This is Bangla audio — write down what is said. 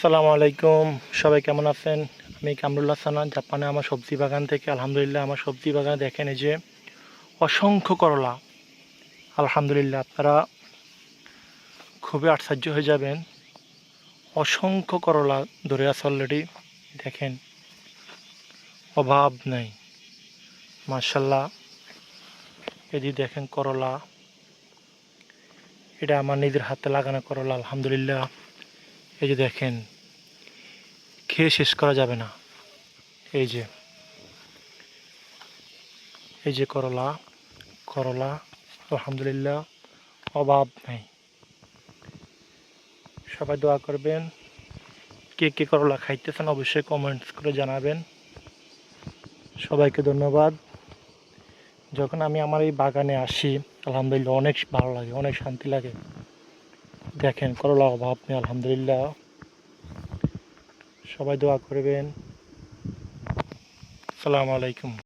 আসসালামু আলাইকুম। সবাই কেমন আছেন? আমি কামরুল্লাহ সানা জাপানে আমার সবজি বাগান থেকে। আলহামদুলিল্লাহ, আমার সবজি বাগানে দেখেন এই যে অসংখ্য করলা। আলহামদুলিল্লাহ, আপনারা খুবই আশ্চর্য হয়ে যাবেন। অসংখ্য করলা ধরে আছে অলরেডি দেখেন, অভাব নেই। মার্শাল্লাহ এদি দেখেন করলা। এটা আমার নিজের হাতে লাগানো করলা, আলহামদুলিল্লাহ। এই যে দেখেন, খেয়ে শেষ করা যাবে না। এই যে এই যে করলা করলা, আলহামদুলিল্লাহ, অভাব নেই। সবাই দোয়া করবেন, কে কে করলা খাইতেছেন অবশ্যই কমেন্টস করে জানাবেন। সবাইকে ধন্যবাদ। যখন আমি আমার এই বাগানে আসি, আলহামদুলিল্লাহ অনেক ভালো লাগে, অনেক শান্তি লাগে। দেখেন করলা অভাব নেই আলহামদুলিল্লাহ। সবাই দোয়া করবেন। আসসালামু আলাইকুম।